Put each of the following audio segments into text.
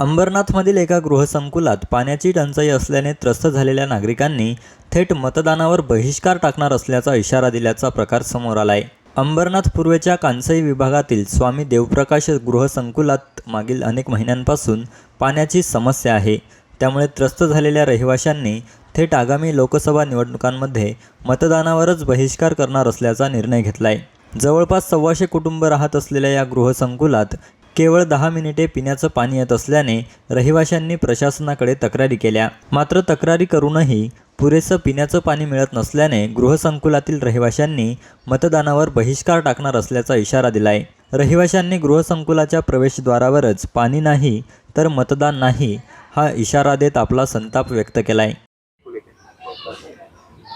अंबरनाथमधील एका गृहसंकुलात पाण्याची टंचाई असल्याने त्रस्त झालेल्या नागरिकांनी थेट मतदानावर बहिष्कार टाकणार असल्याचा इशारा दिल्याचा प्रकार समोर आलाय. अंबरनाथ पूर्वेच्या कांसई विभागातील स्वामी देवप्रकाश गृहसंकुलात मागील अनेक महिन्यांपासून पाण्याची समस्या आहे. त्यामुळे त्रस्त झालेल्या रहिवाशांनी थेट आगामी लोकसभा निवडणुकांमध्ये मतदानावरच बहिष्कार करणार असल्याचा निर्णय घेतलाय. जवळपास सव्वाशे कुटुंब राहत असलेल्या या गृहसंकुलात केवळ दहा मिनिटे पिण्याचं पाणी येत असल्याने रहिवाशांनी प्रशासनाकडे तक्रारी केल्या. मात्र तक्रारी करूनही पुरेसं पिण्याचं पाणी मिळत नसल्याने गृहसंकुलातील रहिवाशांनी मतदानावर बहिष्कार टाकणार असल्याचा इशारा दिलाय. रहिवाशांनी गृहसंकुलाच्या प्रवेशद्वारावरच पाणी नाही तर मतदान नाही हा इशारा देत आपला संताप व्यक्त केलाय.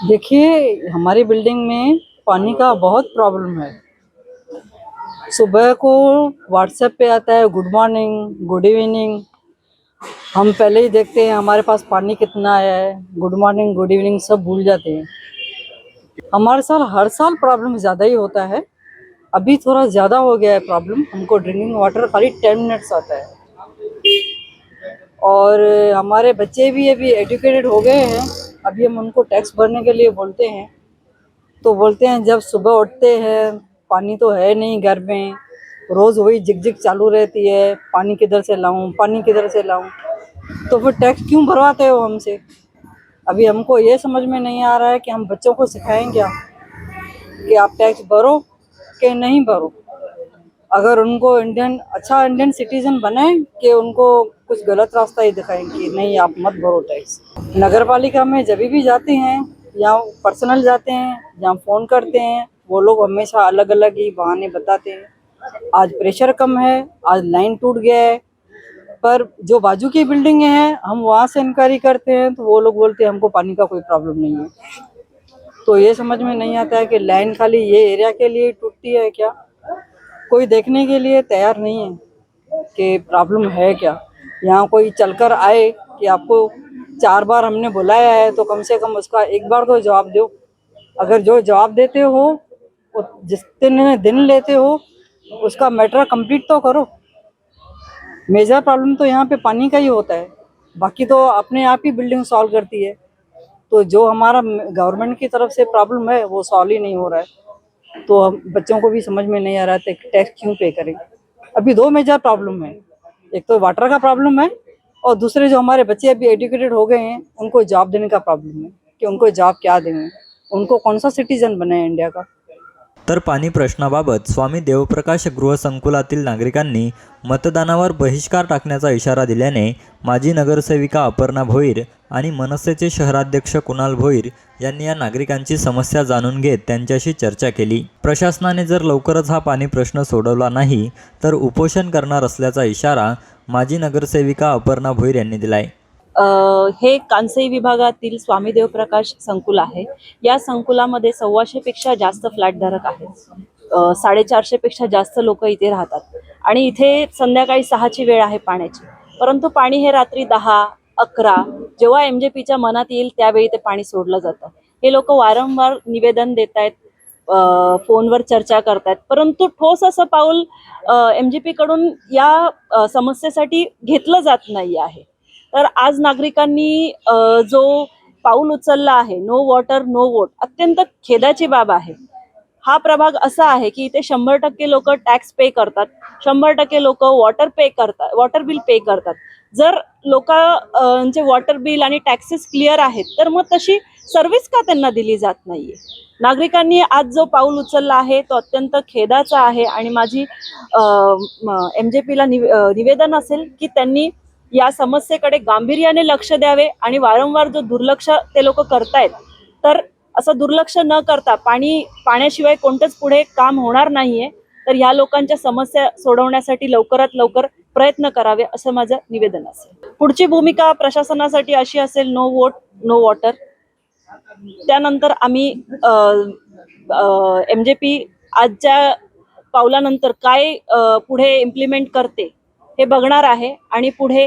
देखिए हमारी बिल्डिंग में पानी का बहुत प्रॉब्लम है। सुबह को व्हाट्सएप पे आता है गुड मॉर्निंग गुड इवनिंग हम पहले ही देखते हैं, हमारे पास पानी कितना आया है? गुड मॉर्निंग गुड इवनिंग सब भूल जाते हैं। हमारे साल हर साल प्रॉब्लम ज़्यादा ही होता है। अभी थोड़ा ज़्यादा हो गया है प्रॉब्लम हमको ड्रिंकिंग वाटर खाली टेन मिनट्स आता है। और हमारे बच्चे भी अभी एजुकेटेड हो गए हैं। अभी हम उनको टैक्स भरने के लिए बोलते हैं। तो बोलते हैं, जब सुबह उठते हैं पानी तो है नहीं घर में। रोज़ वही झिकझिक चालू रहती है, पानी किधर से लाऊं, पानी किधर से लाऊं। तो फिर टैक्स क्यों भरवाते हो हमसे? अभी हमको ये समझ में नहीं आ रहा है कि हम बच्चों को सिखाएँ क्या? कि आप टैक्स भरो कि नहीं भरो? अगर उनको इंडियन अच्छा इंडियन सिटीजन बने कि उनको कुछ गलत रास्ता ही दिखाएँ कि नहीं, आप मत भरो टैक्स नगर पालिका में जब भी जाते हैं, या पर्सनल जाते हैं, या फ़ोन करते हैं वो लोग हमेशा अलग अलग ही बहाने बताते हैं। आज प्रेशर कम है, आज लाइन टूट गया है, पर जो बाजू की बिल्डिंग है, हम वहाँ से इंक्वायरी करते हैं तो वो लोग बोलते हैं, हमको पानी का कोई प्रॉब्लम नहीं है। तो ये समझ में नहीं आता है कि लाइन खाली ये एरिया के लिए टूटती है क्या? कोई देखने के लिए तैयार नहीं है कि प्रॉब्लम है क्या? यहाँ कोई चलकर आए कि आपको चार बार हमने बुलाया है तो कम से कम उसका एक बार तो जवाब दो। अगर जो जवाब देते हो वो दिन दिन लेते हो, उसका मैटर कंप्लीट तो करो। मेजर प्रॉब्लम तो यहाँ पे पानी का ही होता है। बाकी तो अपने आप ही बिल्डिंग सॉल्व करती है। तो जो हमारा गवर्नमेंट की तरफ़ से प्रॉब्लम है, वो सॉल्व ही नहीं हो रहा है। तो हम, बच्चों को भी समझ में नहीं आ रहा है टैक्स क्यों पे करें। अभी दो मेजर प्रॉब्लम है। एक तो वाटर का प्रॉब्लम है, और दूसरे जो हमारे बच्चे अभी एडुकेटेड हो गए हैं, उनको जॉब देने का प्रॉब्लम है। कि उनको जॉब क्या देंगे उनको कौन सा सिटीजन बनाए इंडिया का? तर पाणी प्रश्नाबाबत स्वामी देवप्रकाश गृहसंकुलातील नागरिकांनी मतदानावर बहिष्कार टाकण्याचा इशारा दिल्याने माजी नगरसेविका अपर्णा भोईर आणि मनसेचे शहराध्यक्ष कुणाल भोईर यांनी या नागरिकांची समस्या जाणून घेत त्यांच्याशी चर्चा केली. प्रशासनाने जर लवकरच हा पाणी प्रश्न सोडवला नाही तर उपोषण करणार असल्याचा इशारा माजी नगरसेविका अपर्णा भोईर यांनी दिलाय. हे कांसई विभागातील स्वामीदेव प्रकाश संकुल आहे. या संकुलामध्ये सव्वाशेपेक्षा जास्त फ्लॅटधारक आहेत. साडेचारशेपेक्षा जास्त लोक इथे राहतात. आणि इथे संध्याकाळी सहाची वेळ आहे पाण्याची. परंतु पाणी हे रात्री दहा अकरा जेव्हा एम जे पीच्या मनात येईल त्यावेळी ते पाणी सोडलं जातं. हे लोक वारंवार निवेदन देत आहेत फोनवर चर्चा करतायत. परंतु ठोस असं पाऊल एम जी पीकडून या समस्येसाठी घेतलं जात नाही आहे. तर आज नागरिकांनी जो पाऊल उचलला आहे नो वॉटर नो वोट अत्यंत खेदाची बाब आहे. हा प्रभाग असा आहे की इथे शंभर टक्के लोक टॅक्स पे करतात शंभर टक्के लोक वॉटर पे करतात वॉटर बिल पे करतात. जर लोकांचे वॉटर बिल आणि टॅक्सेस क्लिअर आहेत तर मग तशी सर्व्हिस का त्यांना दिली जात नाहीये? नागरिकांनी आज जो पाऊल उचलला आहे तो अत्यंत खेदाचा आहे आणि माझी एम जे पीला निवेदन असेल की त्यांनी या समस्येकडे गांभीर्याने लक्ष द्यावे आणि वारंवार जो दुर्लक्ष ते लोक करतायत तर असं दुर्लक्ष न करता पाणी पाण्याशिवाय कोणतंच पुढे काम होणार नाहीये तर ह्या लोकांच्या समस्या सोडवण्यासाठी लवकरात लवकर प्रयत्न करावे असं माझं निवेदन असेल. पुढची भूमिका प्रशासनासाठी अशी असेल नो वोट नो वॉटर त्यानंतर आम्ही एम जे पी आजच्या पावलानंतर काय पुढे इम्प्लिमेंट करते हे बघणार आहे आणि पुढे